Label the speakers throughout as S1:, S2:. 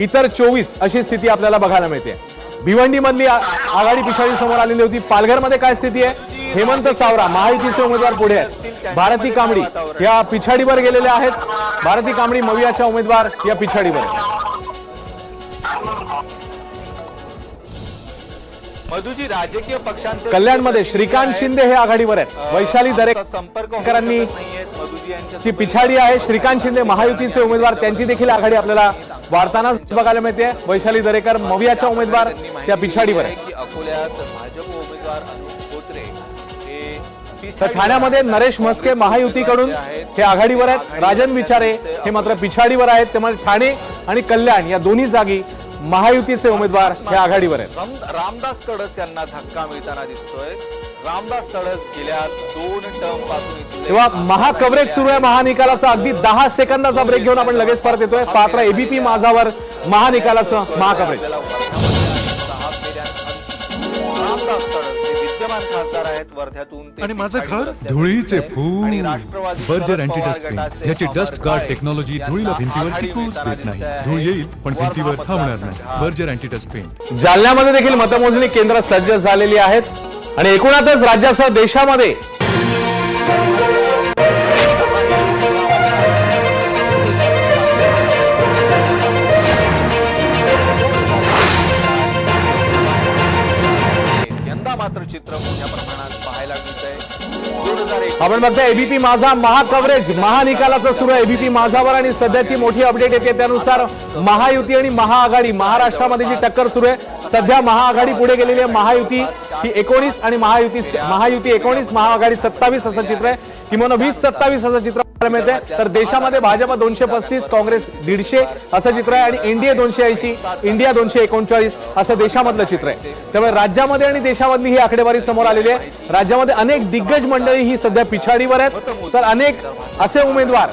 S1: इतर चोवीस अशी स्थिती आपल्याला बघायला मिळते. भिवंडी मधली आघाडी पिछाडी समोर आलेली होती. पालघरमध्ये काय स्थिती आहे? हेमंत सावरा महायुतीचे उमेदवार पुढे आहेत. भारती कांबडी या पिछाडीवर गेलेल्या आहेत. भारती कांबडी मवियाच्या उमेदवार या पिछाडीवर.
S2: मधुजी राजकीय पक्षांचे
S1: कल्याणमध्ये श्रीकांत शिंदे हे आघाडीवर आहेत. वैशाली
S2: आमचा संपर्क होऊ
S1: दरेकरांनी
S2: शकत नाहीयेत. मधुजी यांच्या
S1: ची पिछाडी आहे. श्रीकांत शिंदे महायुतीचे उमेदवार त्यांची देखील आघाडी आपल्याला वाढताना बघायला मिळते. वैशाली दरेकर मवियाच्या उमेदवार त्या पिछाडीवर
S2: आहे की अकोल्यात भाजप उमेदवार अनुप धोत्रे हे
S1: तर ठाण्यामध्ये. नरेश म्हस्के महायुतीकडून हे आघाडीवर आहेत. राजन विचारे हे मात्र पिछाडीवर आहेत. त्यामुळे ठाणे आणि कल्याण या दोन्ही जागी महायुतीचे उमेदवार हे आघाडीवर आहेत.
S2: राम- रामदास तडस यांना धक्का मिळताना दिसतोय. रामदास तडस गेल्या दोन टर्मपासून
S1: तेव्हा महाकव्हरेज
S2: राहिलेले
S1: सुरू आहे. महानिकालाचा. अगदी दहा सेकंदाचा ब्रेक घेऊन आपण लगेच परत येतोय. पात्र एबीपी माझावर महानिकालाचं महाकव्हरेज
S2: खासदार आहेत. वर्ध्यातून ते
S3: आणि माझं घर धुळीचे. फूल
S2: आणि राष्ट्रवादी
S3: बर्जर अँटी डस्ट याची गार्ड टेक्नॉलॉजी धुळीला भिंतीवर टिकूच देत नाही. धूळ येईल पण भिंतीवर थांबणार नाही. बर्जर अँटी डस्ट पेंट
S1: जालन्यामध्ये देखील मतमोजणी केंद्र सज्ज झालेली आहेत. आणि एकूणातच राज्यासह देशामध्ये
S2: यंदा मात्र चित्र मोठ्या प्रमाणात
S1: आपण बघता एबीपी माझा महाकव्हरेज महानिकालाचं सुरू आहे. एबीपी माझावर आणि सध्याची मोठी अपडेट येते. त्यानुसार महायुती आणि महाआघाडी महाराष्ट्रामध्ये जी टक्कर सुरू आहे सध्या महाआघाडी पुढे गेलेली आहे. महायुती ही एकोणीस आणि महायुती महायुती एकोणीस महाआघाडी सत्तावीस असं चित्र आहे. किमान वीस सत्तावीस असं चित्र मिळते तर देशामध्ये भाजप दोनशे पस्तीस काँग्रेस दीडशे असं चित्र आहे. आणि एनडीए दोनशे ऐंशी इंडिया दोनशे एकोणचाळीस असं देशामधलं चित्र आहे. त्यामुळे राज्यामध्ये आणि देशामधली ही आकडेवारी समोर आलेली आहे. राज्यामध्ये अनेक दिग्गज मंडळी ही सध्या पिछाडीवर आहेत. तर अनेक असे उमेदवार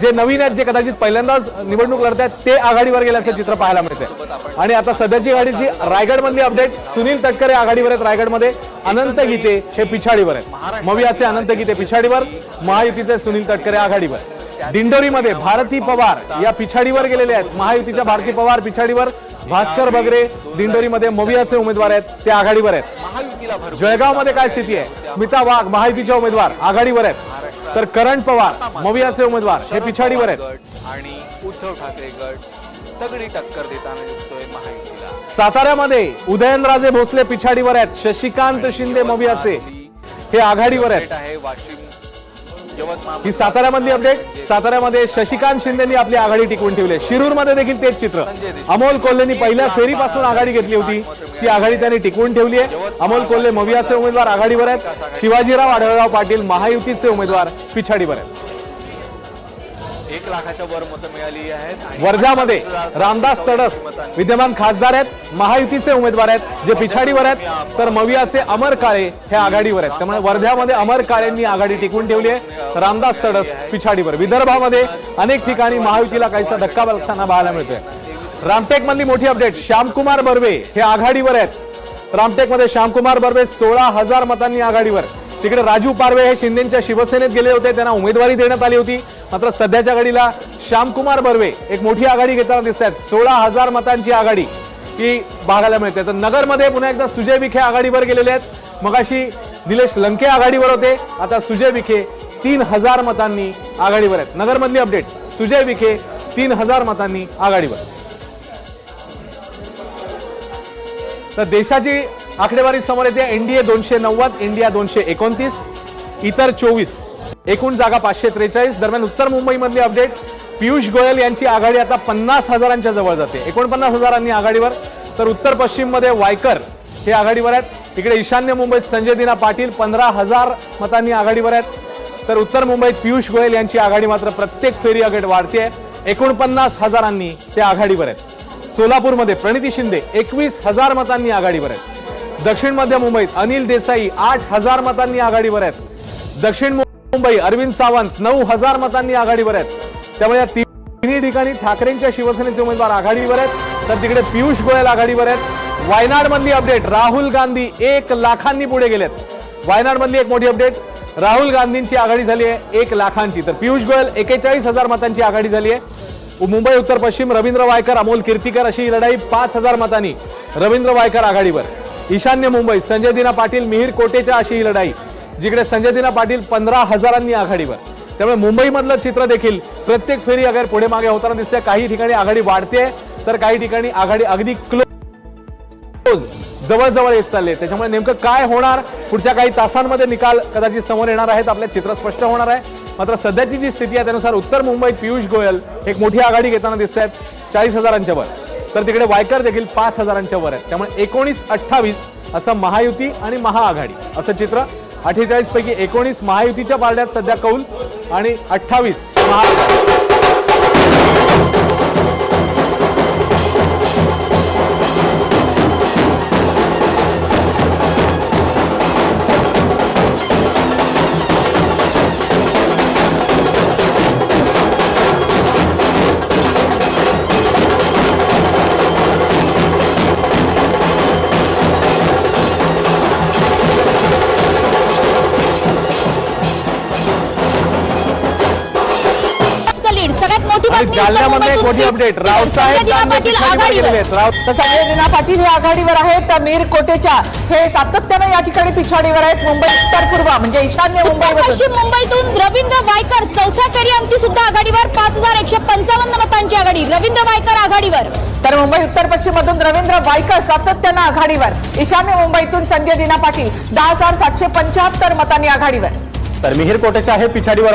S1: जे नवीन आहेत जे कदाचित पहिल्यांदाच निवडणूक लढत आहेत ते आघाडीवर गेल्याचं चित्र पाहायला मिळते आणि आता सध्याची गाडीची रायगडमधली अपडेट सुनील तटकरे आघाडीवर आहेत रायगडमध्ये. अनंत गीते हे पिछाडीवर आहेत. मवियाचे अनंत गीते पिछाडीवर महायुतीचे सुनील तटकरे आघाडीवर. दिंडोरीमध्ये भारती पवार या पिछाडीवर गेलेले आहेत. महायुतीच्या भारती पवार पिछाडीवर भास्कर बगरे दिंडोरीमध्ये मवियाचे उमेदवार आहेत ते आघाडीवर आहेत. जळगावमध्ये काय स्थिती आहे? स्मिता वाघ महायुतीच्या उमेदवार आघाडीवर आहेत. तर करण पवार मवियाचे उमेदवार हे पिछाडीवर आहेत.
S2: आणि उद्धव ठाकरे गट तगडी टक्कर देताना दिसतोय महायुतीला.
S1: साताऱ्यामध्ये उदयनराजे भोसले पिछाडीवर आहेत शशिकांत शिंदे मवियाचे हे आघाडीवर आहेत.
S2: वाशिम
S1: ही साताऱ्यामधली अपडेट साताऱ्यामध्ये शशिकांत शिंदेनी आपली आघाडी टिकवून ठेवली. शिरूरमध्ये देखील तेच चित्र. अमोल कोल्हेनी पहिल्या फेरीपासून आघाडी घेतली होती. ती आघाडी त्यांनी टिकवून ठेवली आहे. अमोल कोल्हे मवियाचे उमेदवार आघाडीवर आहेत. शिवाजीराव आढळराव पाटील महायुतीचे उमेदवार पिछाडीवर आहेत.
S2: एक लाखाच्या वर मतं मिळाली आहेत
S1: वर्ध्यामध्ये
S2: 28,744
S1: रामदास तडस विद्यमान खासदार आहेत. महायुतीचे उमेदवार आहेत जे पिछाडीवर आहेत. तर मवियाचे अमर काळे हे आघाडीवर आहेत. त्यामुळे वर्ध्यामध्ये अमर काळेंनी आघाडी टिकवून ठेवली आहे. रामदास तडस पिछाडीवर. विदर्भामध्ये अनेक ठिकाणी महायुतीला काहीसा धक्का बसताना पाहायला मिळतोय. रामटेक मधली मोठी अपडेट श्यामकुमार बर्वे हे आघाडीवर आहेत. रामटेकमध्ये श्यामकुमार बर्वे सोळा हजार मतांनी आघाडीवर. तिकडे राजू पारवे हे शिंदेच्या शिवसेनेत गेले होते त्यांना उमेदवारी देण्यात आली होती. मात्र सध्याच्या घडीला श्यामकुमार बर्वे एक मोठी आघाडी घेताना दिसत आहेत सोळा हजार मतांची आघाडी ही बघायला मिळते. तर नगरमध्ये पुन्हा एकदा सुजय विखे आघाडीवर गेलेले आहेत. मगाशी निलेश लंके आघाडीवर होते आता सुजय विखे तीन हजार मतांनी आघाडीवर आहेत. नगरमधली अपडेट सुजय विखे तीन हजार मतांनी आघाडीवर. तर देशाची आकडेवारी समोर येते. एनडीए दोनशे नव्वद इंडिया दोनशे एकोणतीस इतर चोवीस. एकूण जागा पाचशे त्रेचाळीस. दरम्यान उत्तर मुंबईमधली अपडेट पियुष गोयल यांची आघाडी आता पन्नास हजारांच्या जवळ जाते. एकोणपन्नास हजारांनी आघाडीवर. तर उत्तर पश्चिममध्ये वायकर हे आघाडीवर आहेत. इकडे ईशान्य मुंबईत संजय दिना पाटील पंधरा हजार मतांनी आघाडीवर आहेत. तर उत्तर मुंबईत पियुष गोयल यांची आघाडी मात्र प्रत्येक फेरी अगट वाढते. एकोणपन्नास हजारांनी ते आघाडीवर आहेत. सोलापूरमध्ये प्रणिती शिंदे एकवीस हजार मतांनी आघाडीवर आहेत. दक्षिण मध्य मुंबईत अनिल देसाई आठ हजार मतांनी आघाडीवर आहेत. दक्षिण मुंबई अरविंद सावंत नऊ हजार मतांनी आघाडीवर आहेत. त्यामुळे या तिन्ही ठिकाणी ठाकरेंच्या शिवसेनेचे उमेदवार आघाडीवर आहेत. तर तिकडे पियुष गोयल आघाडीवर आहेत. वायनाडमधली अपडेट राहुल गांधी एक लाखांनी पुढे गेलेत. वायनाडमधली एक मोठी अपडेट राहुल गांधींची आघाडी झाली आहे एक लाखांची. तर पियुष गोयल एकेचाळीस हजार मतांची आघाडी झाली आहे. मुंबई उत्तर पश्चिम रवींद्र वायकर अमोल कीर्तीकर अशी ही लढाई पाच हजार मतांनी रवींद्र वायकर आघाडीवर. ईशान्य मुंबई संजय दिना पाटील मिहीर कोटेच्या अशी ही लढाई जिकडे संजय दिना पाटील पंधरा हजारांनी आघाडीवर. त्यामुळे मुंबईमधलं चित्र देखील प्रत्येक फेरी अगर पुढे मागे होताना दिसते काही ठिकाणी आघाडी वाढते तर काही ठिकाणी आघाडी अगदी क्लोज जवळजवळ येत चालले त्याच्यामुळे नेमकं काय होणार? पुढच्या काही तासांमध्ये निकाल कदाचित समोर येणार आहेत. आपल्या चित्र स्पष्ट होणार आहे. मात्र सध्याची जी स्थिती आहे त्यानुसार उत्तर मुंबईत पियुष गोयल एक मोठी आघाडी घेताना दिसत आहेत चाळीस हजारांच्या वर. तर तिकडे वायकर देखील पाच हजारांच्या वर आहेत. त्यामुळे एकोणीस अठ्ठावीस असं महायुती आणि महाआघाडी असं चित्र अठ्ठेचाळीस पैकी एकोणीस महायुतीच्या पारड्यात सध्या कौल आणि अठ्ठावीस महाआघाडी. जालन्यामध्ये मोठी अपडेट रावसाहेब
S3: संजय पाटील
S4: हे आघाडीवर आहेत तर मीर कोटेच्या हे सातत्यानं या ठिकाणी पिछाडीवर आहेत मुंबई उत्तर पूर्व म्हणजे ईशान्य मुंबईमधून
S3: पश्चिम मुंबईतून रवींद्र वायकर चौथ्या फेरी अंती सुद्धा आघाडीवर पाच हजार एकशे पंचावन्न मतांची आघाडी. रवींद्र वायकर आघाडीवर.
S4: तर मुंबई उत्तर पश्चिम मधून रवींद्र वायकर सातत्यानं आघाडीवर. ईशान्य मुंबईतून संजय दिना पाटील दहा हजार सातशे पंच्याहत्तर मतांनी आघाडीवर.
S5: तर मिहीर कोटेच्या आहे पिछाडीवर.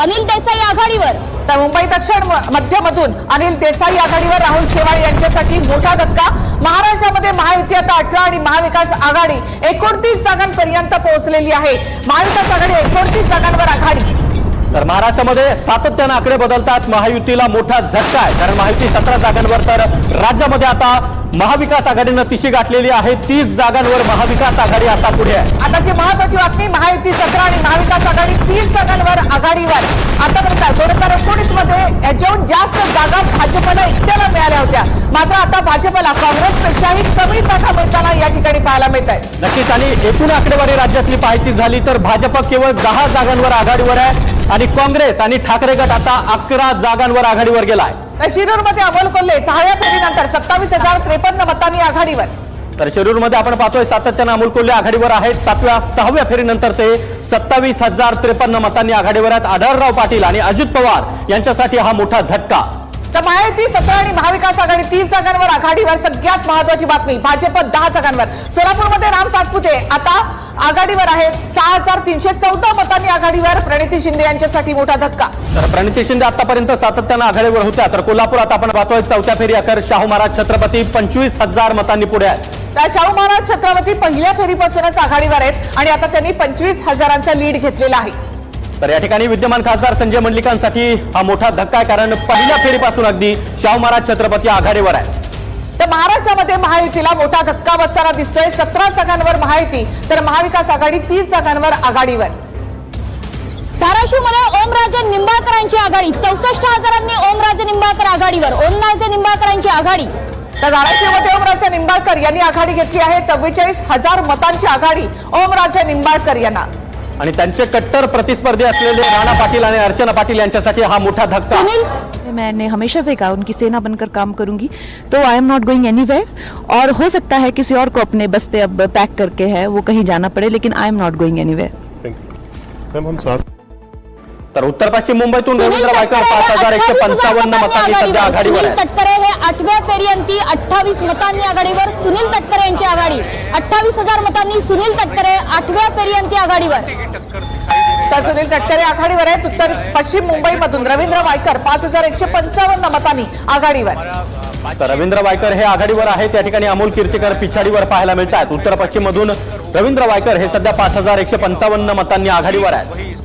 S3: अनिल देसाई आघाडीवर.
S4: तर मुंबई दक्षिण म- मध्यमधून अनिल देसाई आघाडीवर राहुल शेवाळे यांच्यासाठी मोठा धक्का. महाराष्ट्रामध्ये महायुती आता अठरा आणि महाविकास आघाडी एकोणतीस जागांपर्यंत पोहोचलेली आहे. महाविकास आघाडी एकोणतीस जागांवर आघाडी.
S5: तर महाराष्ट्रामध्ये सातत्यानं आकडे बदलतात. महायुतीला मोठा झटका आहे. कारण महायुती सतरा जागांवर तर राज्यामध्ये आता महाविकास आघाडीनं तिशी गाठलेली आहे. तीस जागांवर महाविकास आघाडी आता पुढे आहे.
S4: आताची महत्वाची बातमी महायुती सतरा आणि महाविकास आघाडी तीस जागांवर आघाडीवर. आतापर्यंत दोन हजार एकोणीसमध्ये याच्याहून जास्त जागा भाजपला एकट्याला मिळाल्या होत्या. मात्र आता भाजपला काँग्रेसपेक्षाही कमी जागा मिळताना या ठिकाणी पाहायला मिळत आहे
S5: नक्कीच आणि एकूण आकडेवारी राज्यातली पाहायची झाली तर भाजप केवळ दहा जागांवर आघाडीवर आहे आणि काँग्रेस आणि ठाकरे गट आता अकरा जागांवर आघाडीवर गेलाय.
S4: तर शिरूरमध्ये अमोल कोल्हे सहाव्या फेरीनंतर सत्तावीस हजार त्रेपन्न मतांनी आघाडीवर.
S5: तर शिरूरमध्ये आपण पाहतोय सातत्यानं अमोल कोल्हे आघाडीवर आहेत. सातव्या सहाव्या फेरीनंतर ते सत्तावीस हजार त्रेपन्न मतांनी आघाडीवर आहेत. आढळराव पाटील आणि अजित पवार यांच्यासाठी हा मोठा झटका.
S4: तर महायुती सतरा आणि महाविकास आघाडी तीस जागांवर आघाडीवर सगळ्यात महत्वाची बातमी भाजप दहा जागांवर. सोलापूरमध्ये राम सातपुते आता आघाडीवर आहेत. सहा हजार तीनशे चौदा मतांनी आघाडीवर. प्रणिती शिंदे यांच्यासाठी मोठा धक्का.
S5: तर प्रणिती शिंदे आतापर्यंत सातत्यानं आघाडीवर होत्या तर कोल्हापुरात आपण पाहतोय चौथ्या फेरी अखेर शाहू महाराज छत्रपती पंचवीस हजार मतांनी पुढे आहेत.
S4: शाहू महाराज छत्रपती पहिल्या फेरीपासूनच आघाडीवर आहेत आणि आता त्यांनी पंचवीस हजारांचा लीड घेतलेला आहे.
S5: तर या ठिकाणी विद्यमान खासदार संजय मंडलिकांसाठी हा मोठा धक्का आहे कारण पहिल्या फेरीपासून अगदी शाहू महाराज छत्रपती आघाडीवर आहे
S4: तर महाराष्ट्रामध्ये महायुतीला मोठा धक्का बसताना दिसतोय. सतरा जागांवर महायुती तर महाविकास आघाडी तीस जागांवर आघाडीवर.
S3: धाराशिवमध्ये ओमराजे निंबाळकरांची आघाडी चौसष्ट हजारांनी ओमराजे निंबाळकर आघाडीवर ओमराजे निंबाळकरांची आघाडी.
S4: तर धाराशिवमध्ये ओमराजे निंबाळकर यांनी आघाडी घेतली आहे. चव्वेचाळीस हजार मतांची आघाडी ओमराजे निंबाळकर यांना.
S5: आणि त्यांचे कट्टर प्रतिस्पर्धी असलेले राणा पाटील आणि अर्चना पाटील यांच्यासाठी हा मोठा धक्का.
S6: मैंने हमेशा से कहा उनकी सेना बनकर काम करूंगी तो I am not going any और हो सकता है किसी और को अपने बस्ते अब पैक करके है वो कहीं जाना पड़े लेकिन I am not going any
S7: ma'am हम साथ
S5: तर उत्तर पश्चिम मुंबईतून रवींद्र वायकर पाच हजार एकशे
S3: 28,000
S5: पंचावन्न
S3: मतांनी
S5: सध्या
S3: आघाडीवर. सुनील तटकरे हे आठव्या फेरी अंती अठ्ठावीस मतांनी आघाडीवर. सुनील तटकरे यांची आघाडी. अठ्ठावीस हजार मतांनी सुनील तटकरे आठव्या फेरी अंती आघाडीवर.
S4: तर सुनील तटकरे आघाडीवर आहेत. उत्तर पश्चिम मुंबईमधून रवींद्र वायकर पाच हजार एकशे पंचावन्न मतांनी आघाडीवर.
S5: तर रवींद्र वायकर हे आघाडीवर आहेत. त्या ठिकाणी अमोल कीर्तीकर पिछाडीवर पाहायला मिळत आहेत उत्तर पश्चिम मधून रवींद्र वायकर हे सध्या पाच हजार एकशे पंचावन्न मतांनी आघाडीवर आहेत.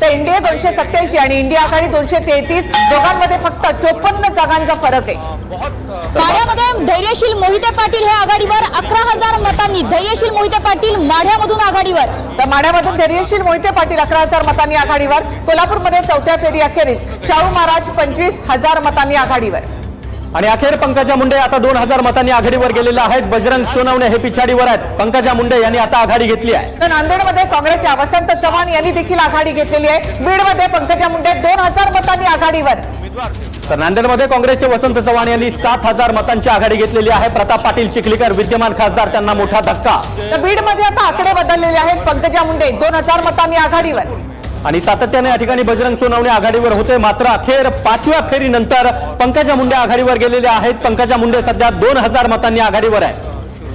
S4: तर इंडिया दोनशे सत्याऐंशी आणि इंडिया आघाडी दोनशे तेहतीस दोघांमध्ये फक्त चोपन्न जागांचा फरक आहे.
S3: माढ्यामध्ये धैर्यशील मोहिते पाटील हे आघाडीवर अकरा हजार मतांनी. धैर्यशील मोहिते पाटील माढ्यामधून आघाडीवर.
S4: तर माढ्यामधून धैर्यशील मोहिते पाटील अकरा हजार मतांनी आघाडीवर कोल्हापूरमध्ये चौथ्या फेरी अखेरीस शाहू महाराज पंचवीस हजार मतांनी आघाडीवर.
S5: आणि अखेर पंकजा मुंडे आता दोन हजार मतांनी आघाडीवर गेलेले आहेत. बजरंग सोनवणे हे पिछाडीवर आहेत. पंकजा मुंडे यांनी आता आघाडी घेतली आहे.
S4: तर नांदेडमध्ये काँग्रेसच्या वसंत चव्हाण यांनी देखील आघाडी घेतलेली आहे. बीडमध्ये पंकजा मुंडे दोन हजार मतांनी आघाडीवर.
S5: तर नांदेडमध्ये काँग्रेसचे वसंत चव्हाण यांनी सात हजार मतांची आघाडी घेतलेली आहे. प्रताप पाटील चिखलीकर विद्यमान खासदार त्यांना मोठा धक्का.
S4: तर बीडमध्ये आता आकडे बदललेले आहेत. पंकजा मुंडे दोन हजार मतांनी आघाडीवर.
S5: आणि सातत्याने या ठिकाणी बजरंग सोनवणे आघाडीवर होते. मात्र अखेर पाचव्या फेरीनंतर पंकजा मुंडे आघाडीवर गेलेले आहेत. पंकजा मुंडे सध्या दोन हजार मतांनी आघाडीवर आहे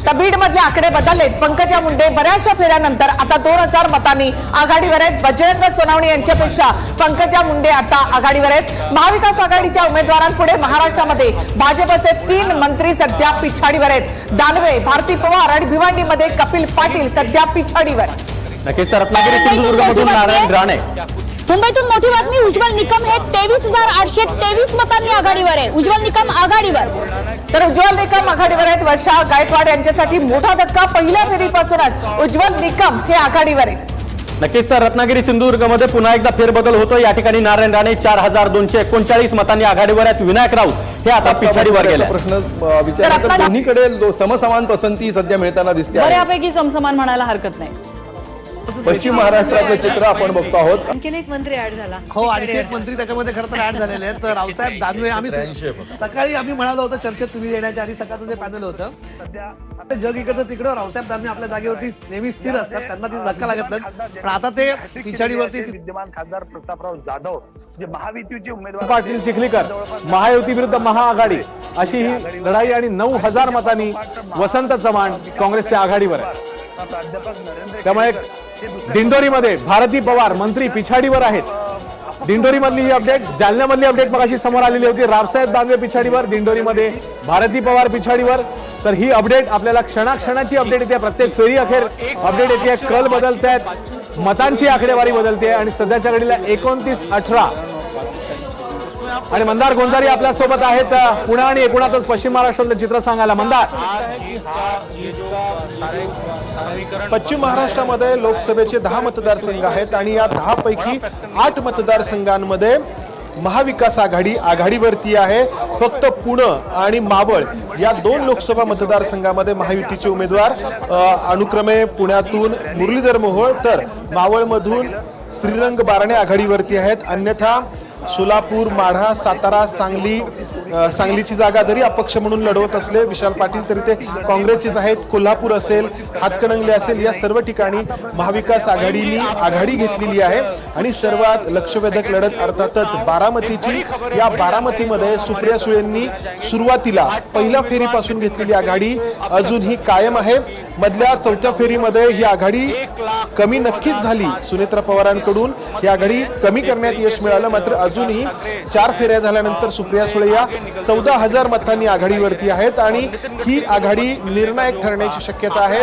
S4: तर बीडमधले आकडे बदललेत. पंकजा मुंडे बऱ्याचशा फेऱ्यानंतर आता दोन हजार मतांनी आघाडीवर आहेत. बजरंग सोनावणे यांच्यापेक्षा पंकजा मुंडे आता आघाडीवर आहेत. महाविकास आघाडीच्या उमेदवारांपुढे महाराष्ट्रामध्ये भाजपचे तीन मंत्री सध्या पिछाडीवर आहेत. दानवे भारती पवार आणि भिवंडीमध्ये कपिल पाटील सध्या पिछाडीवर
S5: नक्कीच तर रत्नागिरी सिंधुदुर्गमधून नारायण राणे.
S3: मुंबईतून मोठी बातमी उज्ज्वल निकम हे तेवीस हजार आठशे तेवीस मतांनी आघाडीवर आहे. उज्ज्वल निकम आघाडीवर.
S4: तर उज्ज्वल निकम आघाडीवर आहेत. वर्षा गायकवाड यांच्यासाठी मोठा धक्का पहिल्या फेरीपासूनच. उज्ज्वल निकम हे आघाडीवर आहेत.
S5: नक्कीच तर रत्नागिरी सिंधुदुर्गमध्ये पुन्हा एकदा फेरबदल होतो या ठिकाणी नारायण राणे चार हजार दोनशे एकोणचाळीस मतांनी आघाडीवर आहेत. विनायक राऊत हे आता पिछाडीवर गेले.
S8: प्रश्न विचारला
S4: रत्नागिरी-
S8: दोन्हीकडे दो- समसमान पसंती सध्या मिळताना दिसते आहे.
S9: बऱ्यापैकी समसमान म्हणायला हरकत नाही.
S8: पश्चिम महाराष्ट्रातलं चित्र आपण बघतो आहोत.
S9: आणखीन एक मंत्री ऍड झाला.
S10: हो आणखी एक मंत्री त्याच्यामध्ये खरं तर ऍड झालेले आहेत. तर रावसाहेब दानवे आम्ही सु- सकाळी आम्ही म्हणालो होतो चर्चेत तुम्ही येण्याच्या आधी सकाळचं जे पॅनल होतं सध्या आता जग इकडचं तिकडं रावसाहेब दानवे आपल्या जागेवरती नेहमी स्थिर असतात. त्यांना ती धक्का लागत नाही पण आता ते पिछाडीवरती
S7: विद्यमान खासदार प्रतापराव जाधव जे महायुतीचे उमेदवार
S1: पाटील चिखलीकर महायुती विरुद्ध महाआघाडी अशी ही लढाई आणि नऊ हजार मतांनी वसंत चव्हाण काँग्रेसच्या आघाडीवर आहे.
S7: प्राध्यापक नरेंद्र
S1: त्यामुळे दिंडोरीमध्ये भारती पवार मंत्री पिछाडीवर आहेत. दिंडोरीमधली ही अपडेट जालन्यामधली अपडेट मगाशी समोर आलेली होती. रावसाहेब दानवे पिछाडीवर दिंडोरीमध्ये भारती पवार पिछाडीवर. तर ही अपडेट आपल्याला क्षणाक्षणाची अपडेट येते. प्रत्येक फेरी अखेर अपडेट येते. कल बदलत आहेत मतांची आकडेवारी बदलते. आणि सध्याच्या घडीला एकोणतीस अठरा आणि मंदार गोंजारी आपल्यासोबत आहेत पुणे आणि एकूणातच पश्चिम महाराष्ट्रातलं चित्र सांगायला. मंदार.
S7: पश्चिम महाराष्ट्रामध्ये लोकसभेचे दहा मतदारसंघ आहेत आणि या दहा पैकी आठ मतदारसंघांमध्ये महाविकास आघाडी आघाडीवरती आहे. फक्त पुणं आणि मावळ या दोन लोकसभा मतदारसंघामध्ये महायुतीचे उमेदवार अनुक्रमे पुण्यातून मुरलीधर मोहोळ तर मावळमधून श्रीरंग बारणे आघाडीवरती आहेत. अन्यथा सोलापूर माढा सातारा सांगली सांगलीची जागा जरी अपक्ष म्हणून लढवत असले विशाल पाटील तरी ते काँग्रेसचेच आहेत कोल्हापूर असेल हातकणंगले असेल या सर्व ठिकाणी महाविकास आघाडीने आघाडी घेतलेली आहे. आणि सर्वात लक्षवेधक लढत अर्थातच बारामतीची. या बारामतीमध्ये सुप्रिया सुळेंनी सुरुवातीला पहिल्या फेरीपासून घेतलेली आघाडी अजून ही कायम आहे. मधल्या चौथ्या फेरीमध्ये ही आघाडी कमी नक्कीच झाली सुनेत्रा पवारांकडून. ही आघाडी कमी करण्यात यश मिळालं मात्र अजूनही चार फेऱ्या झाल्यानंतर सुप्रिया सुळे या चौदा हजार मतांनी आघाडीवरती आहेत आणि ही आघाडी निर्णायक ठरण्याची शक्यता आहे.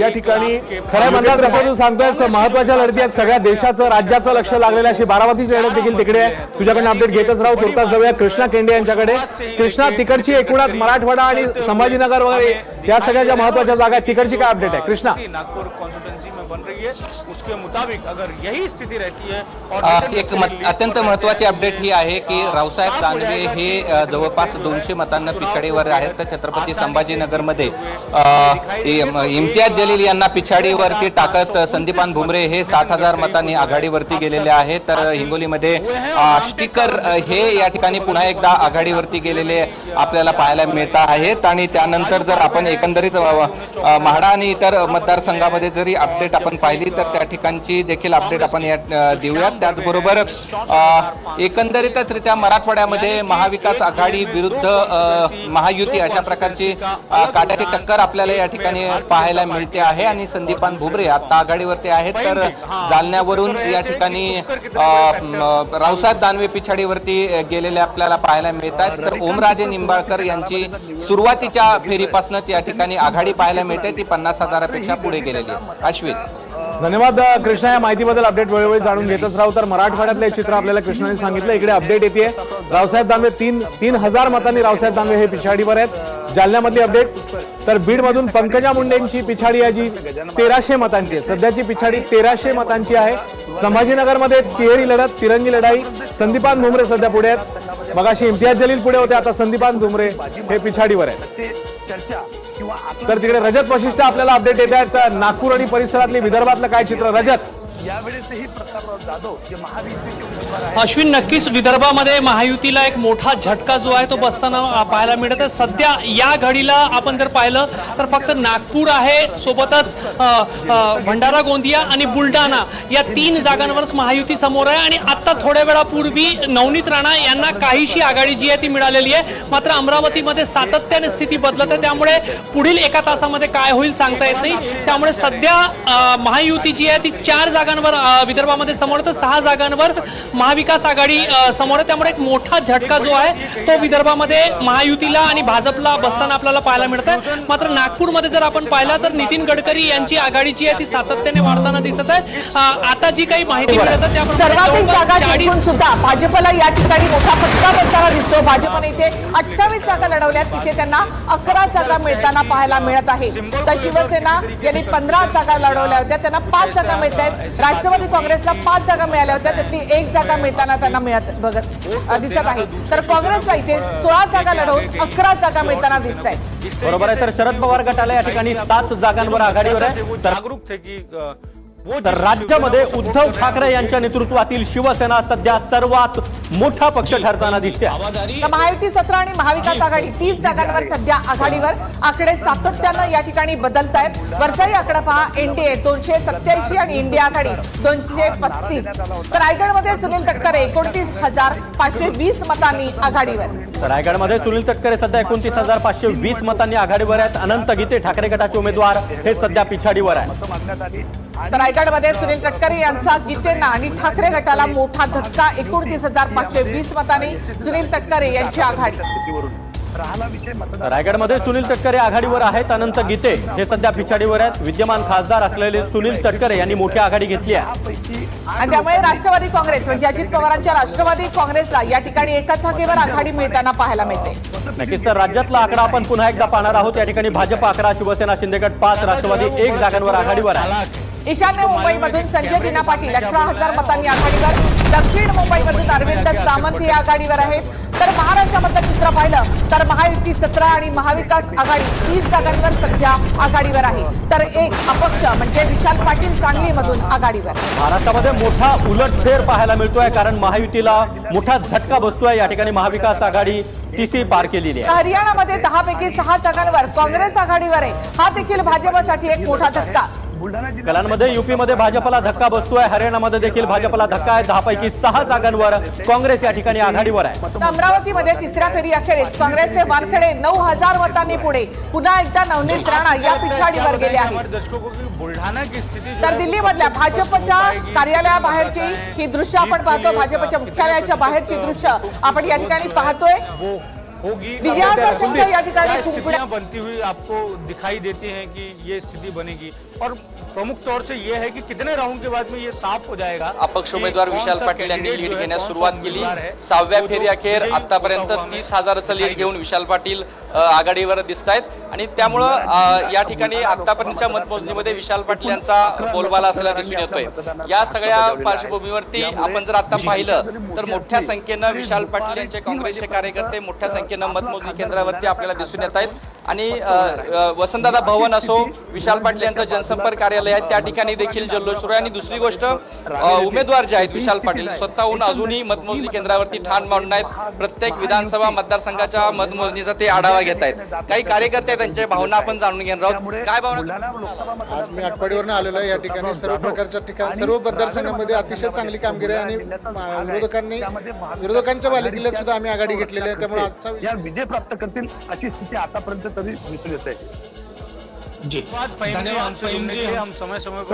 S7: या ठिकाणी
S1: खऱ्या मंदार जसं तू सांगतोय महत्त्वाच्या लढती आहेत. सगळ्या देशाचं राज्याचं लक्ष लागलेलं. अशी बारामतीची लढत देखील तिकडे आहे. तुझ्याकडे अपडेट घेतच राहू. तुर्तास जाऊया. कृष्णा केंडे यांच्याकडे. कृष्णा तिकडची एकूणात मराठवाडा आणि संभाजीनगर वगैरे या सगळ्या ज्या महत्त्वाच्या जागा आहेत तिकडची काय अपडेट आहे? कृष्णा.
S2: नागपुर कॉन्स्टिट्यूंसी में बन रही है। उसके मुताबिक अगर यही स्थिति रहती है और
S11: एक अत्यंत महत्वाची अपडेट ही आहे की रावसाहेब दानवे हे जवळपास दोनशे मतांना पिछाडीवर आहेत तर छत्रपती संभाजीनगरमध्ये इम्तियाज जलील यांना पिछाडीवरती टाकत संदीपान भुमरे हे साठ हजार मतांनी आघाडीवरती गेलेले आहेत. तर हिंगोलीमध्ये स्टिकर हे या ठिकाणी पुन्हा एकदा आघाडीवरती गेलेले आपल्याला पाहायला मिळत आहेत. आणि त्यानंतर जर आपण एकंदरीत म्हाडा आणि इतर मतदारसंघामध्ये जरी अपडेट आपण पाहिली तर त्या ठिकाणची देखील अपडेट आपण या देऊयात. त्याचबरोबर एकंदरीतच रित्या मराठवाड्यामध्ये महाविकास आघाडी विरुद्ध महायुती अशा प्रकारची काट्याची टक्कर आपल्याला या ठिकाणी पाहायला मिळते आहे. आणि संदीपान भुबरे आता आघाडीवरती आहेत. तर जालन्यावरून या ठिकाणी रावसाहेब दानवे पिछाडीवरती गेलेले आपल्याला पाहायला मिळत आहेत तर ओमराजे निंबाळकर यांची सुरुवातीच्या फेरीपासूनच या ठिकाणी आघाडी पाहायला मिळते. ती पन्नास हजारापेक्षा पुढे गेलेली आहे. अश्विन.
S1: धन्यवाद कृष्णा या माहितीबद्दल अपडेट वेळोवेळी जाणून घेतच राहू. तर मराठवाड्यातलं हे चित्र आपल्याला कृष्णाने सांगितलं. इकडे अपडेट येते रावसाहेब दानवे तीन तीन हजार मतांनी रावसाहेब दानवे हे पिछाडीवर आहेत. जालन्यामधली अपडेट तर बीडमधून पंकजा मुंडेंची पिछाडी आहे जी तेराशे मतांची आहे. सध्याची पिछाडी तेराशे मतांची आहे. संभाजीनगरमध्ये तिहेरी लढत तिरंगी लढाई. संदीपान घुमरे सध्या पुढे आहेत. मगाशी इम्तियाज जलील पुढे होते आता संदीपान घुमरे हे पिछाडीवर आहेत. तर तिकडे रजत वशिष्ठ आपल्याला अपडेट येत आहेत. नागपूर आणि परिसरातली विदर्भातलं काय चित्र? रजत.
S12: अश्विन नक्कीच विदर्भामध्ये महायुतीला एक मोठा झटका जो आहे तो बसताना पाहायला मिळत आहे. सध्या या घडीला आपण जर पाहिलं तर फक्त नागपूर आहे सोबतच भंडारा गोंदिया आणि बुलढाणा या तीन जागांवरच महायुती समोर आहे. आणि आत्ता थोड्या वेळापूर्वी नवनीत राणा यांना काहीशी आघाडी जी आहे ती मिळालेली आहे. मात्र अमरावतीमध्ये सातत्याने स्थिती बदलत आहे. त्यामुळे पुढील एका तासामध्ये काय होईल सांगता येत नाही. त्यामुळे सध्या महायुती जी आहे ती चार जागांवर विदर्भामध्ये समोर तर सहा जागांवर महाविकास आघाडी समोर आहे. त्यामुळे एक मोठा झटका जो आहे तो विदर्भामध्ये महायुतीला आणि भाजपला बसताना आपल्याला पाहायला मिळत आहे मात्र नागपूरमध्ये जर आपण पाहिलं तर नितीन गडकरी यांची आघाडी जी आहे ती सातत्याने वाढताना दिसत आहे. आता जी काही माहिती मिळत आहे त्याप्रमाणे
S4: सर्वाधिक
S12: जवळपास
S4: जागा
S12: 40
S4: जिंकून सुद्धा भाजपला या ठिकाणी मोठा फटका बसताना दिसतो भाजपने इथे अठ्ठावीस जागा लढवल्यात. तिथे त्यांना अकरा जागा मिळताना पाहायला मिळत आहे. तर शिवसेना यांनी पंधरा जागा लढवल्या होत्या. त्यांना पाच जागा मिळत आहेत राष्ट्रवादी काँग्रेसला पाच जागा मिळाल्या होत्या. त्यातली एक जागा मिळताना त्यांना मिळत बघत अ, दिसत आहे. तर काँग्रेसला इथे सोळा जागा लढवून अकरा जागा मिळताना दिसत आहेत
S5: बरोबर आहे तर शरद पवार गटाला या ठिकाणी सात जागांवर आघाडीवर आहे. तर
S2: जागरूक थे की
S5: तर राज्यामध्ये उद्धव ठाकरे यांच्या नेतृत्वातील शिवसेना सध्या सर्वात मोठा पक्ष ठरताना दिसते
S4: महायुती सत्र आणि महाविकास आघाडी तीस जागांवर सध्या आघाडीवर. आकडे सातत्यानं या ठिकाणी बदलत आहेत वरचाही आकडा पहा एनडीए दोनशे सत्याऐंशी आणि इंडिया आघाडी दोनशे पस्तीस. तर रायगडमध्ये सुनील तटकरे एकोणतीस हजार पाचशे वीस मतांनी आघाडीवर.
S5: रायगडमध्ये सुनील तटकरे सध्या एकोणतीस हजार पाचशे वीस मतांनी आघाडीवर आहेत. अनंत गीते ठाकरे गटाचे उमेदवार हे सध्या पिछाडीवर आहे
S4: तर रायगडमध्ये सुनील तटकरे यांचा गीतेंना आणि ठाकरे गटाला मोठा धक्का. एकोणतीस हजार पाचशे वीस मतांनी सुनील तटकरे यांची आघाडी.
S5: रायगडमध्ये सुनील तटकरे आघाडीवर आहेत अनंत गीते. हे सध्या पिछाडीवर आहेत. विद्यमान खासदार असलेले सुनील तटकरे यांनी मोठी आघाडी घेतली आहे.
S4: आणि त्यामुळे राष्ट्रवादी काँग्रेस म्हणजे अजित पवारांच्या राष्ट्रवादी काँग्रेसला या ठिकाणी एकाच जागेवर आघाडी मिळताना पाहायला मिळते.
S5: नक्कीच तर राज्यातला आकडा आपण पुन्हा एकदा पाहणार आहोत. या ठिकाणी भाजप अकरा शिवसेना शिंदेगड पाच राष्ट्रवादी एक जागांवर आघाडीवर आहे.
S4: ईशान्य मुंबईमधून संजय दिना पाटील अठरा हजार मतांनी आघाडीवर. दक्षिण मुंबईमधून अरविंद सामंत हे आघाडीवर आहेत. तर महाराष्ट्रामधलं चित्र पाहिलं तर महायुती सतरा आणि महाविकास आघाडी तीस जागांवर सध्या आघाडीवर आहे. तर एक अपक्ष म्हणजे विशाल पाटील सांगलीमधून आघाडीवर.
S5: महाराष्ट्रामध्ये मोठा उलटफेर पाहायला मिळतोय कारण महायुतीला मोठा झटका बसतोय. या ठिकाणी महाविकास आघाडी टीसी पार केलेली आहे.
S4: हरियाणामध्ये दहा पैकी सहा जागांवर काँग्रेस आघाडीवर आहे. हा देखील भाजपसाठी एक मोठा धक्का.
S5: कलांमध्ये युपीमध्ये भाजपला धक्का बसतोय. हरियाणामध्ये देखील भाजपला धक्का आहे. दहा पैकी सहा जागांवर काँग्रेस या ठिकाणी आघाडीवर आहे.
S4: अमरावतीमध्ये तिसऱ्या फेरी अखेरीस. काँग्रेसचे वानखेडे नऊ हजार मतांनी पुढे. पुन्हा एकदा नवनीत राणा या पिछाडीवर गेले आहेत. तर
S2: है
S4: दिल्लीमधल्या भाजपच्या। कार्यालयाबाहेरची ही दृश्य आपण पाहतो भाजपच्या मुख्यालयाच्या बाहेरची दृश्य आपण या ठिकाणी पाहतोय.
S2: होगी। स्थितियां बनती हुई आपको दिखाई देती हैं कि ये स्थिति बनेगी? और प्रमुख तौर से ये है कि कितने राउंड के बाद में ये साफ हो जाएगा
S13: अपक्ष उमेदवार विशाल पाटील यांनी लीड घेण्यास सुरुवात केली. सहाव्या फेरी अखेर आतापर्यंत तीस हजाराचं लीड घेऊन. विशाल पाटील आघाडीवर दिसत आहेत आणि त्यामुळं या ठिकाणी आतापर्यंतच्या मतमोजणीमध्ये विशाल पाटील यांचा बोलबाला असलेला दिसून येतोय. या सगळ्या पार्श्वभूमीवरती आपण जर आता पाहिलं तर मोठ्या संख्येनं विशाल पाटील यांचे काँग्रेसचे कार्यकर्ते मोठ्या संख्येनं मतमोजणी केंद्रावरती आपल्याला दिसून येत आहेत. आणि वसंतदादा भवन असो विशाल पाटील यांचं जनसंपर्क कार्यालय आहे त्या ठिकाणी देखील जल्लोष सुरू आहे. आणि दुसरी गोष्ट उमेदवार जे आहेत विशाल पाटील स्वतःहून अजूनही मतमोजणी केंद्रावरती ठाण मांडून आहेत. प्रत्येक विधानसभा मतदारसंघाच्या मतमोजणीचा ते आढावा घेत आहेत. काही कार्यकर्ते आहेत, त्यांच्या भावना आपण जाणून घेणार आहोत. काय भावना?
S14: आज मी आटपाडीवरून आलेलो आहे. या ठिकाणी सर्व प्रकारच्या ठिकाण सर्व मतदारसंघामध्ये अतिशय चांगली कामगिरी आहे आणि विरोधकांनी विरोधकांच्या बालेकिल्ल्यात सुद्धा आम्ही आघाडी घेतलेली आहे. त्यामुळे आजचा विजय
S15: विजय प्राप्त करतील अशी स्थिती आतापर्यंत तरी दिसून येते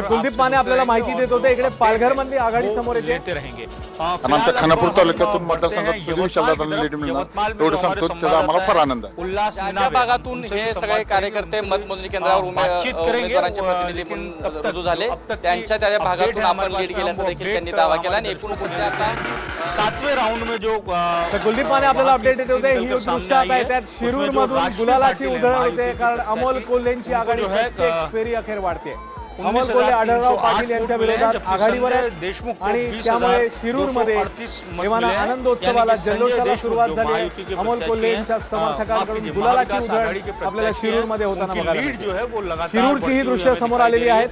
S1: कुलदीप माने आपल्याला माहिती देत होते इकडे पालघरमधली आघाडी समोर येते.
S2: रहेंगे.
S8: खानापूर तालुक्यातून मतदारसंघात आम्हाला फार आनंद
S11: भागातून हे सगळे कार्यकर्ते मतमोजणी केंद्रावर उमेदवारांचे प्रतिनिधी
S2: पण
S11: रुजू झाले. त्यांच्या त्या भागातून आपण लीड देखील त्यांनी दावा केला आणि एकूण
S2: सातवे राऊंड जो
S1: कुलदीप माने आपल्याला अपडेट देत होते ही दृश्य शिरूर मधून गुलालाची
S2: उधळ
S1: होते कारण अमोल कोल्हेंची आघाडी
S2: जो है
S1: फेरी अखेर वाढते. उन्नीस पाटील यांच्या विरोधात आघाडीवर
S2: देशमुख
S1: आणि त्यामुळे शिरूरमध्ये आनंदोत्सवाला जल्लोषाला सुरुवात झाली अमोल कोल्हे यांच्या समर्थकांकडून गुलालाची आपल्याला शिरूरमध्ये होताना शिरूरची ही दृश्य समोर आलेली आहेत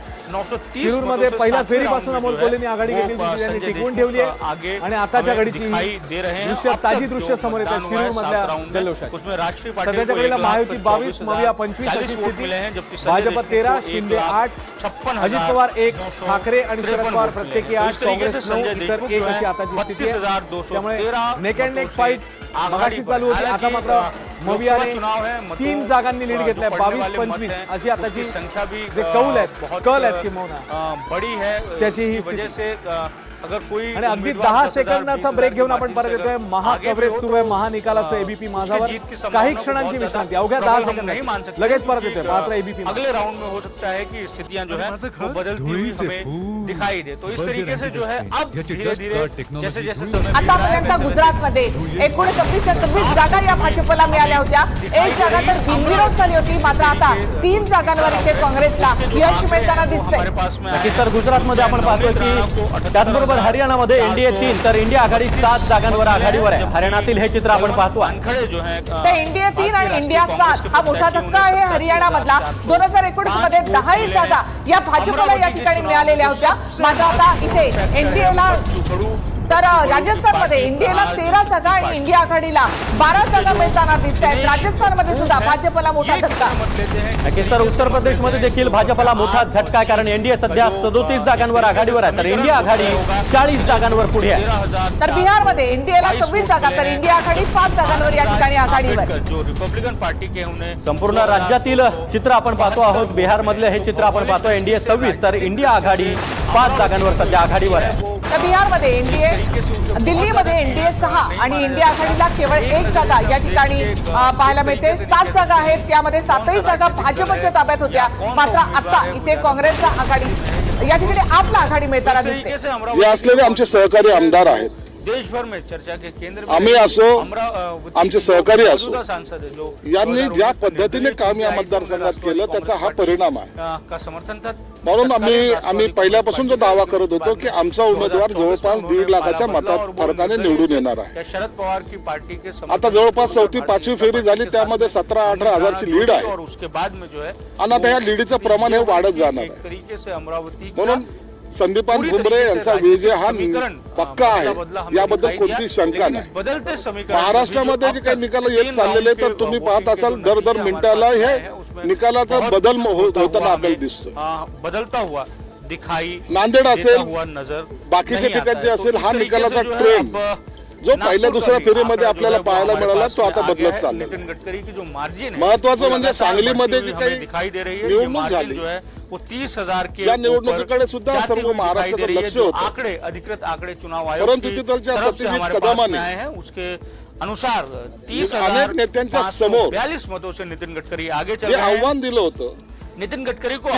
S1: शिरूरमध्ये पहिल्या फेरीपासून अमोल आघाडी घेतली टिकवून ठेवली आहे. आणि आताच्या घडीची दृश्य ताजी दृश्य समोर
S2: येतात शिरूर मधल्या
S1: सध्याच्या महायुती बावीस मविया पंचवीस भाजप तेरा शिंदे आठ अजित पवार एक ठाकरे आणि शरद पवार प्रत्येकी आठ काँग्रेस नऊ इतर एक अशी त्यामुळे नेक अँड नेक फाईट
S2: आघाडी
S1: चालू होती. आता मात्र
S2: आहे
S1: तीन जागांनी लीड घेतलाय. बावीस पंचवीस. अशी आताची
S2: संख्या
S1: जे कौल आहेत कल आहेत
S2: किंवा बडी है
S1: त्याची ही
S2: स्थिती.
S1: आणि अगदी दहा सेकंदाचा ब्रेक घेऊन आपण परत येतोय.
S2: महाकव्हरेज
S1: सुरू आहे. महानिकालाचं एबीपी माझावर काही क्षणांची विश्रांती. अवघ्या दहा सेकंद लगेच परत येतोय. मात्र एबीपी
S2: अगले राऊंड मे हो सकता है स्थितियां जो है वो बदलती हुई हमें दिखाई दे। तो इस तरीके से जो है अब धीरे धीरे जैसे जैसे समय
S4: आतापर्यंत गुजरातमध्ये एकूण सव्वीस जागा या भाजपला मिळाल्या होत्या. एक जागा तर बिनविरोध झाली होती. मात्र आता तीन जागांवर इथे काँग्रेसला यश मिळताना दिसतंय.
S5: आपण पाहतोय की त्याचबरोबर बरोबर हरियाणामध्ये एनडीए तीन तर इंडिया आघाडी सात जागांवर आघाडीवर आहे. हरियाणातील हे चित्र आपण पाहतो
S4: एनडीए तीन आणि इंडिया सात. हा मोठा धक्का आहे हरियाणामधला. दोन हजार एकोणीसमध्ये दहाही जागा या भाजपला या ठिकाणी मिळालेल्या होत्या. मात्र आता इथे एनडीएला तर राजस्थानमध्ये इंडियाला तेरा जागा आणि इंडिया आघाडीला बारा जागा मिळताना दिसत आहेत राजस्थानमध्ये सुद्धा भाजपला मोठा धक्का.
S5: नक्कीच तर उत्तर प्रदेशमध्ये देखील भाजपला मोठा झटका आहे कारण एनडीए सध्या सदोतीस जागांवर आघाडीवर आहे. तर इंडिया आघाडी चाळीस जागांवर पुढे आहे.
S4: तर बिहारमध्ये एनडीएला सव्वीस जागा तर इंडिया आघाडी पाच जागांवर या ठिकाणी आघाडीवर
S2: जो रिपब्लिकन पार्टी
S5: संपूर्ण राज्यातील चित्र आपण पाहतो आहोत. बिहारमधलं हे चित्र आपण पाहतो एनडीए सव्वीस तर इंडिया आघाडी पाच जागांवर सध्या आघाडीवर आहे.
S4: तर बिहारमध्ये एनडीए दिल्लीमध्ये एनडीए सहा आणि इंडिया आघाडीला केवळ एक जागा या ठिकाणी पाहायला मिळते. सात जागा आहेत. त्यामध्ये सातही जागा भाजपच्या ताब्यात होत्या. मात्र आता इथे काँग्रेसला आघाडी या ठिकाणी आपला आघाडी मिळताना दिसते.
S8: जे असलेले आमचे सहकारी आमदार आहेत.
S2: देशभर में चर्चा के केंद्र
S8: आम्ही असो आमचे सहकारी असो. यांनी ज्या पद्धतीने काम या मतदारसंघात केलं त्याचा हा परिणाम आहे. म्हणून आम्ही आम्ही पहिल्यापासून जो दावा करत होतो की आमचा उमेदवार जवळपास दीड लाखाच्या
S2: मता
S8: फरकाने निवडून येणार आहे.
S2: शरद पवार की पार्टी के
S8: आता जवळपास चौथी पाचवी फेरी झाली त्यामध्ये सतरा अठरा हजारची लीड आहे. आणि आता या लीडीचं प्रमाण हे वाढत जाणार आहे. म्हणून संदीपान भुमरे यांचा विजय हा पक्का आहे. याबद्दल कोणती शंका नाही. महाराष्ट्रामध्ये जे काही निकाल येत चाललेले तर तुम्ही पाहत असाल दर दर मिनिटाला हे निकालाचा बदल होताना आपल्याला दिसतो
S2: बदलता हुआ दिखाई
S8: नांदेड असेल
S2: बाकीच्या ठिकाणचे
S8: असेल हा निकालाचा ट्रेंड जो पहिल्या दुसऱ्या फेरीमध्ये आपल्याला पाहायला मिळाला तो आता बदलत चालला
S2: नितीन गडकरी की जो मार्जिन
S8: महत्वाचं म्हणजे सांगलीमध्ये जी काही
S2: दिखाई दे रही है
S8: निवडणूक झाली
S2: जो आहे वो तीस हजार के
S8: या निवडणुकीकडे सुद्धा सर्व
S2: महाराष्ट्र
S8: लक्ष होतं.
S2: आकडे अधिकृत आकडे चुनाव आयोग
S8: परंतु तिथलच्या सत्यजित कदमाने
S2: हैं उसके अनुसार तीस
S8: अनेक नेत्यांच्या समोर
S2: बयालीस मतों से नितीन गडकरी आगे
S8: आव्हान दिलं होतं
S2: नितिन गडकरी को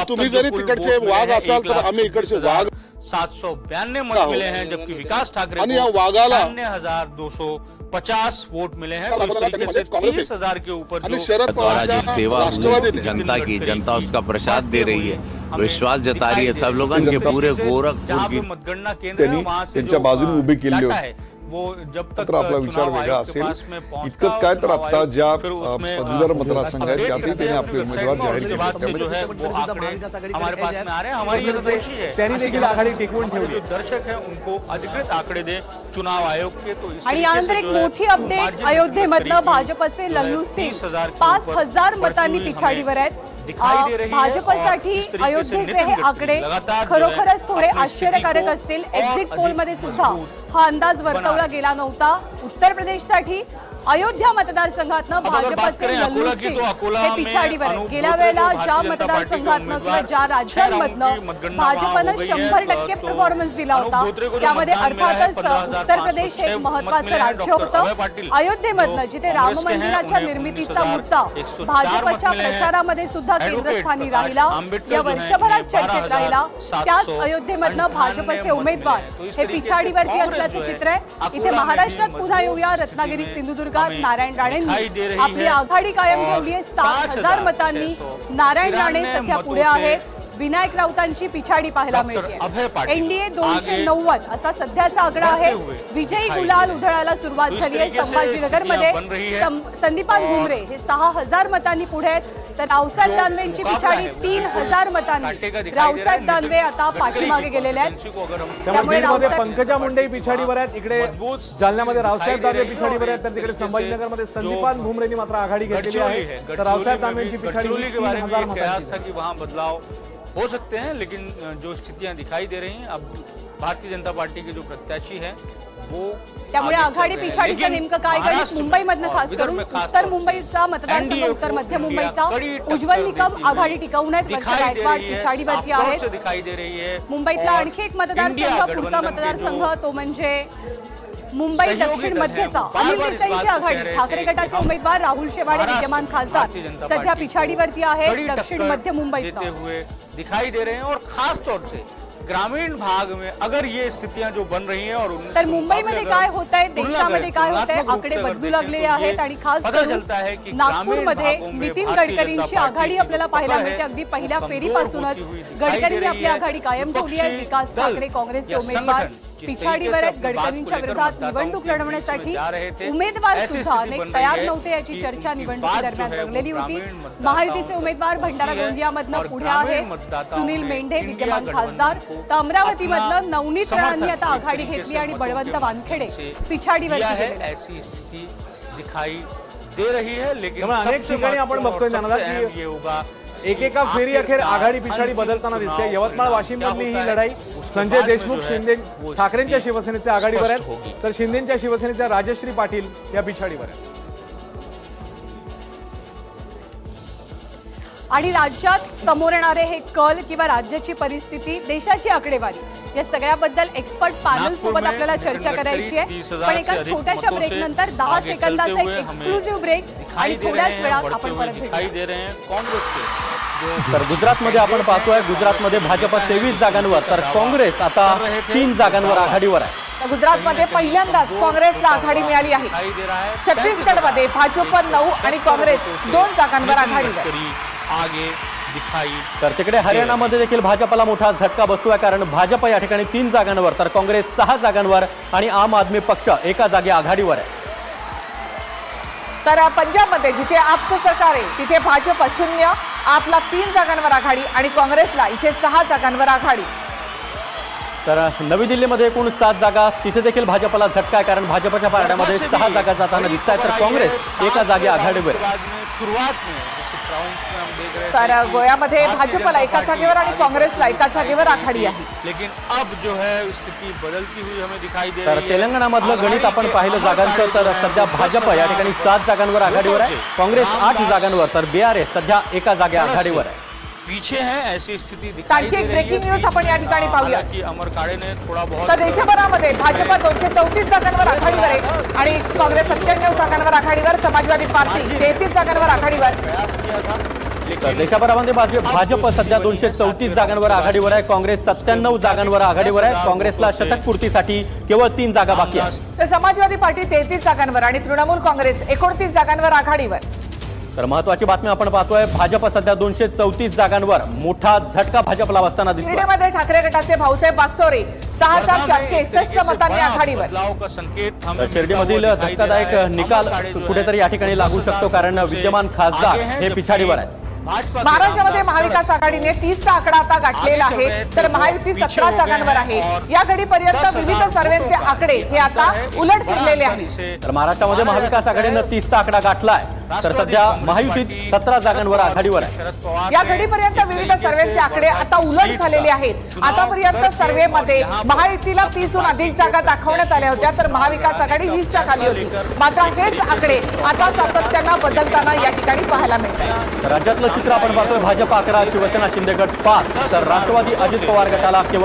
S8: असाल
S2: सात सौ बयानवे मत मिले हैं जबकि विकास ठाकरे को
S8: वाघाला।
S2: हज़ार दो सौ पचास वोट मिले हैं तो इस तरीके से तीस हज़ार के ऊपर
S8: शरद पवार सेवा
S2: जनता की जनता उसका प्रसाद दे रही है। विश्वास जता रही है सब लोग पूरे गोरखपूर की मतगणना केंद्र बाजू
S8: बाजूने उभे केले
S2: वो जब तक
S8: आपला विचार वेगळा असेल. इतकंच काय तर आता ज्या पदवीधर मतदारसंघ आहेत त्यातही त्याने आपले उमेदवार जाहीर केले.
S2: दर्शक है उनको अधिकृत आंकड़े दे चुनाव आयोग के तो
S9: आणि यानंतर एक मोठी अपडेट
S2: अयोध्येमधलं
S9: भाजपचे लल्लू सिंग पाच हजार मतांनी पिछाडीवर आहेत. भाजपसाठी अयोध्येचे हे आकडे खरोखरच थोडे आश्चर्यकारक असतील. एक्झिट पोलमध्ये सुद्धा. हा अंदाज वर्तवला गेला नव्हता. उत्तर प्रदेशसाठी अयोध्या मतदारसंघातनं भाजपचे हे पिछाडीवर गेल्या वेळेला ज्या मतदारसंघातनं किंवा ज्या राज्यांमधनं भाजपनं
S2: है,
S9: शंभर टक्के परफॉर्मन्स दिला होता. त्यामध्ये अर्थातच
S2: 15,506
S9: उत्तर प्रदेश हे महत्वाचं राज्य होतं. अयोध्येमधनं जिथे राम मंदिराच्या निर्मितीचा
S2: 19,104
S9: मुद्दा भाजपच्या. प्रचारामध्ये सुद्धा केंद्रस्थानी राहिला. या वर्षभरात चर्चेत राहिला.
S2: 12,700
S9: त्याच अयोध्येमधनं भाजपचे उमेदवार
S2: हैं.
S9: पिछाडीवरती असल्याचं चित्र आहे. इथे महाराष्ट्रात पुन्हा येऊया. रत्नागिरी
S2: स्थिती हमें
S9: नारायण राणेंनी
S2: रही
S9: आपली आघाडी कायम ठेवली आहे सात हजार मतांनी
S2: 5,600
S9: नारायण राणे सध्या पुढे आहेत. विनायक राऊतांची पिछाडी पाहायला मिळते एनडीए दोनशे नव्वद असा सध्याचा आकडा आहे. विजयी गुलाल उधळायला सुरुवात झाली आहे संभाजीनगरमध्ये. संदीपान भुमरे हे सहा हजार मतांनी पुढे आहेत. तर रावसाहेब दानवेंची पिछाडी तीन हजार मतांनी. रावसाहेब दानवे आता पाठीमागे
S2: की
S9: गेलेले आहेत.
S1: त्यामुळे पंकजा मुंडे पिछाडीवर आहेत इकडे जालन्यामध्ये रावसाहेब दानवे पिछाडीवर आहेत तर तिकडे संभाजीनगरमध्ये संदीपान भुमरेंनी मात्र आघाडी घेतलेली आहे.
S2: है
S1: तर रावसाहेब दानवेंची पिछाडी
S2: बदलाव हो सकते हैं लेकिन जो स्थितियां दिखाई दे रही हैं अब भारतीय जनता पार्टी के जो प्रत्याशी हैं
S9: त्यामुळे
S2: आगे चल
S9: आघाडी
S2: हैं।
S9: पिछाडीचं नेमकं काय गणित मुंबईमधनं
S2: और
S9: खास करून उत्तर मुंबईचा मतदारसंघ उत्तर मध्य मुंबईचा. उज्ज्वल निकम आघाडी
S2: दिखाई दे
S9: गायकवाड
S2: है
S9: पिछाडीवरती आहेत.
S2: है.
S9: मुंबईतला आणखी एक मतदारसंघ पुढचा मतदारसंघ तो म्हणजे मुंबई दक्षिण
S2: हैं,
S9: मध्यचा. अनिल देसाईंची आघाडी. ठाकरे गटाचे उमेदवार राहुल शेवाडे विद्यमान खासदार. सध्या पिछाडीवरती आहेत
S2: कड़ी
S9: दक्षिण मध्य मुंबईचा.
S2: दिखाई दे रहे हैं और खास तौर से ग्रामीण भाग में अगर ये स्थितियां जो बन रही हैं और
S9: तर मुंबईमध्ये काय होत आहे देशामध्ये काय होत आहे
S2: रूप
S9: आकडे बदलू
S2: देखें
S9: लागले
S2: तो ये
S9: आहेत आणि खास
S2: पता
S9: करून
S2: चलता है कि ग्रामीण
S9: नागपूरमध्ये नितीन गडकरींची आघाडी आपल्याला पाहायला
S2: है,
S9: मिळते अगदी पहिल्या फेरीपासूनच गडकरींनी आपली
S2: है।
S9: आघाडी कायम ठेवली आहे विकास ठाकरे काँग्रेसचे उमेदवार पिछाडीवर आहेत गडकरींच्या विरोधात निवडणूक लढवण्यासाठी उमेदवार सुद्धा अनेक तयार
S2: है
S9: नव्हते याची चर्चा निवडणुकी दरम्यान रंगलेली होती महायुतीचे उमेदवार भंडारा
S2: है
S9: गोंदियामधनं पुढे
S2: मतदाताओं
S9: सुनील मेंढे विद्यमान खासदार तर अमरावतीमधनं नवनीत राणांनी आता आघाडी घेतली आणि बळवंत वानखेडे आहेत.
S2: ऐसी स्थिति दिखाई दे रही है लेकिन
S1: अनेक ठिकाणी आपण बघतोय की एकेका फेरी अखेर आघाडी पिछाडी बदलताना दिसते. यवतमाळ वाशिम मधली ही लढाई संजय देशमुख शिंदे ठाकरेंच्या
S2: शिवसेनेच्या
S1: शिवसेनेचे आघाडीवर आहेत. तर शिंदेच्या शिवसेनेच्या राजश्री पाटील या पिछाडीवर आहेत.
S9: आणि राज्यात समोर येणारे हे कल किंवा राज्याची परिस्थिती देशाची आकडेवारी या सगळ्याबद्दल एक्सपर्ट पॅनल सोबत आपल्याला चर्चा करायची आहे.
S2: 30,000
S9: पण एका छोट्याशा ब्रेक नंतर दहा सेकंदाचा एक एक्सक्लुझिव्ह ब्रेक
S2: दिखाई
S9: आणि
S2: दे
S9: थोड्याच
S2: रहे हैं
S9: वेळात आपण
S2: हुए
S9: परत
S2: दिखाई
S9: भेटू
S2: दे रहे हैं कांग्रेस के। जो
S5: तर गुजरातमध्ये आपण पाहतोय गुजरातमध्ये भाजप तेवीस जागांवर तर काँग्रेस आता तीन जागांवर आघाडीवर आहे.
S4: गुजरातमध्ये पहिल्यांदाच काँग्रेसला आघाडी मिळाली आहे.
S2: है.
S4: छत्तीसगडमध्ये भाजप नऊ आणि काँग्रेस दोन जागांवर आघाडीवर
S2: आगे दिखाई
S5: तर तिकडे हरियाणामध्ये देखील भाजपला मोठा झटका बसतोय कारण भाजप या ठिकाणी तीन जागांवर तर काँग्रेस सहा जागांवर आणि आम आदमी पक्ष एका जागी आघाडीवर आहे.
S4: तर पंजाबमध्ये जिथे आपचं सरकार आहे तिथे भाजप शून्य आपला तीन जागांवर आघाडी आणि काँग्रेसला इथे सहा जागांवर आघाडी.
S5: तर नवी दिल्लीमध्ये एकूण सात जागा तिथे देखील भाजपला झटका आहे कारण भाजपच्या पारड्यामध्ये सहा जागा जाताना दिसत आहेत तर काँग्रेस एका जागी आघाडीवर आहे.
S4: तर गोव्यामध्ये भाजपला एका जागेवर आणि काँग्रेसला एका जागेवर आघाडी आहे.
S2: लेकिन अब जो है स्थिति बदलती हुई हमें दिखाई दे
S5: तर
S2: रही है।
S5: तेलंगणामधलं गणित आपण पाहिलं जागांचं तर सध्या भाजप या ठिकाणी सात जागांवर आघाडीवर आहे. काँग्रेस आठ जागांवर तर बीआरएस सध्या एका जागे आघाडीवर आहे.
S2: पीछे है ऐसी स्थिति दिखाई दे है
S4: ब्रेकिंग न्यूज आपण या ठिकाणी पाहूया.
S2: हालांकि अमर काळे ने थोड़ा बहुत
S4: तर देशभरामध्ये भाजप दोनशे चौतीस जागांवर आघाडीवर आहे आणि काँग्रेस सत्त्याण्णव जागांवर आघाडीवर समाजवादी पार्टी तेहतीस जागांवर आघाडीवर.
S5: देशभरामध्ये भाजप भाजप सध्या दोनशे चौतीस जागांवर आघाडीवर आहे. काँग्रेस सत्त्याण्णव जागांवर आघाडीवर आहे. काँग्रेसला शतकपूर्तीसाठी केवळ तीन जागा बाकी आहेत.
S4: तर समाजवादी पार्टी तेहतीस जागांवर आणि तृणमूल काँग्रेस एकोणतीस जागांवर आघाडीवर.
S5: तर महत्वाची बातमी आपण पाहतोय भाजप सध्या दोनशे चौतीस जागांवर मोठा झटका भाजपला बसताना दिसतोय.
S4: ठाकरे गटाचे भाऊसाहेब बागचोरे सहा हजार चारशे एकसष्ट मतांनी आघाडीवर.
S2: संकेत
S5: शिर्डीमधील धक्कादायक। निकाल कुठेतरी या ठिकाणी लागू शकतो कारण विद्यमान खासदार
S2: हैं,
S5: पिछाडीवर आहेत.
S4: महाराष्ट्रामध्ये महाविकास आघाडीने तीसचा आकडा आता गाठलेला आहे. तर महायुती सतरा जागांवर आहे. या घडीपर्यंत विविध सर्वेचे आकडे हे आता उलट फिरलेले आहेत.
S5: तर महाराष्ट्रामध्ये महाविकास। आघाडीनं तीसचा आकडा गाठलाय. तर सध्या महायुतीत सतरा जागांवर आघाडीवर आहे.
S4: या घडीपर्यंत विविध सर्वेचे आकडे आता उलट झालेले आहेत. आतापर्यंत सर्व्हेमध्ये महायुतीला तीसहून अधिक जागा दाखवण्यात आल्या होत्या तर महाविकास आघाडी वीसच्या खाली होती. मात्र हेच आकडे आता सातत्यानं बदलताना या ठिकाणी पाहायला मिळत आहे
S5: तर राज्यातलं चित्र आपण पाहतोय भाजप अकरा शिवसेना शिंदे गट पाच. तर राष्ट्रवादी अजित पवार गटाला केवळ